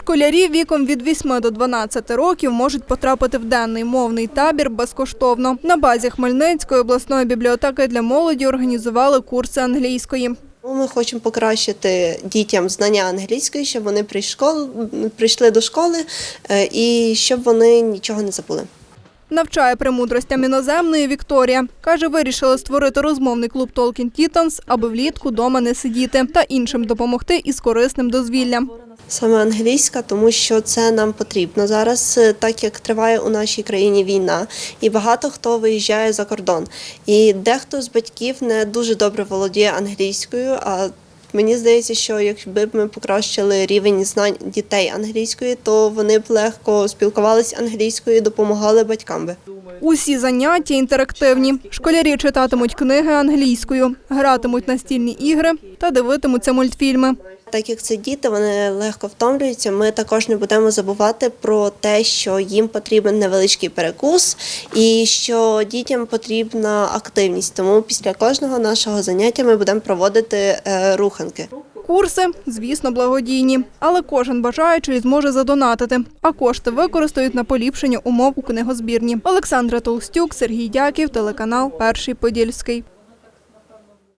Школярі віком від 8 до 12 років можуть потрапити в денний мовний табір безкоштовно. На базі Хмельницької обласної бібліотеки для молоді організували курси англійської. Ми хочемо покращити дітям знання англійської, щоб вони прийшли до школи е, і щоб вони нічого не забули. Навчає премудростям іноземної Вікторія. Каже, вирішили створити розмовний клуб Talking Titans, аби влітку дома не сидіти та іншим допомогти із корисним дозвіллям. Саме англійська, тому що це нам потрібно зараз, е, так як триває у нашій країні війна, і багато хто виїжджає за кордон. І дехто з батьків не дуже добре володіє англійською. А мені здається, що якби б ми покращили рівень знань дітей англійської, то вони б легко спілкувалися англійською, допомагали батькам би. Усі заняття інтерактивні. Школярі читатимуть книги англійською, гратимуть настільні ігри та дивитимуться мультфільми. Так як це діти, вони легко втомлюються. Ми також не будемо забувати про те, що їм потрібен невеличкий перекус і що дітям потрібна активність. Тому після кожного нашого заняття ми будемо проводити е, руханки. Курси, звісно, благодійні, але кожен бажаючий зможе задонатити, а кошти використають на поліпшення умов у книгозбірні. Олександра Толстюк, Сергій Дяків, телеканал Перший Подільський.